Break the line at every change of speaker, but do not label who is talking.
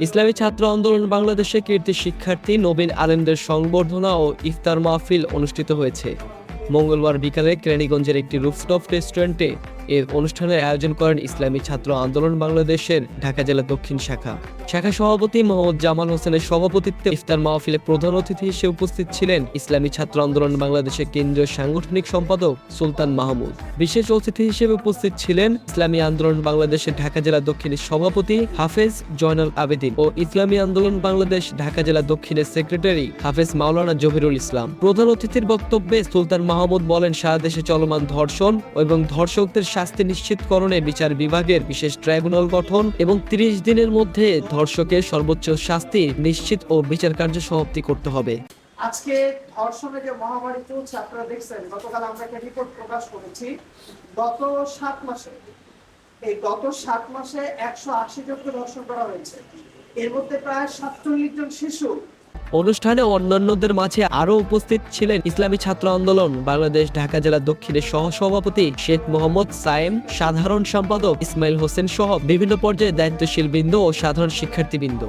ইসলামী ছাত্র আন্দোলন বাংলাদেশে কীর্তি শিক্ষার্থী নবীন আলেমদের সংবর্ধনা ও ইফতার মাহফিল অনুষ্ঠিত হয়েছে। মঙ্গলবার বিকালে ক্রেণীগঞ্জের একটি রুফটপ রেস্টুরেন্টে এর অনুষ্ঠানের আয়োজন করেন ইসলামী ছাত্র আন্দোলন বাংলাদেশের ঢাকা জেলা দক্ষিণ শাখা। শাখা সভাপতি মোহাম্মদ জামাল হোসেনের সভাপতিত্বে ইফতার মাহফিলে প্রধান অতিথি হিসেবে উপস্থিত ছিলেন ইসলামী ছাত্র আন্দোলন বাংলাদেশের কেন্দ্রীয় সাংগঠনিক সম্পাদক সুলতান মাহমুদ। বিশেষ অতিথি হিসেবে উপস্থিত ছিলেন ইসলামী আন্দোলন বাংলাদেশের ঢাকা জেলা দক্ষিণের সভাপতি হাফেজ জয়নাল আবেদিন ও ইসলামী আন্দোলন বাংলাদেশ ঢাকা জেলা দক্ষিণের সেক্রেটারি হাফেজ মাওলানা জহিরুল ইসলাম। প্রধান অতিথির বক্তব্যে সুলতান মাহমুদ বলেন, সারা দেশে চলমান ধর্ষণ এবং ধর্ষকদের শাস্তি নিশ্চিতকরণে বিচার বিভাগের বিশেষ ট্রাইব্যুনাল গঠন এবং তিরিশ দিনের মধ্যে ধর্ষকের সর্বোচ্চ শাস্তি নিশ্চিত ও বিচার কার্য সমাপ্তি করতে হবে।
আজকে ধর্ষণের যে মহামারী চলছে, আপনারা দেখছেন, গতকাল আমরা একটা রিপোর্ট প্রকাশ করেছি। গত সাত মাসে, এই গত সাত মাসে একশো আশি জনকে ধর্ষণ করা হয়েছে। এর মধ্যে প্রায় সাতচল্লিশ জন শিশু
অনুষ্ঠানে অন্যান্যদের মাঝে আরও উপস্থিত ছিলেন ইসলামী ছাত্র আন্দোলন, বাংলাদেশ, ঢাকা জেলা দক্ষিণের সহসভাপতি শেখ মোহাম্মদ সায়েম, সাধারণ সম্পাদক ইসমাইল হোসেন সহ বিভিন্ন পর্যায়ে দায়িত্বশীল বৃন্দ ও সাধারণ শিক্ষার্থীবৃন্দ।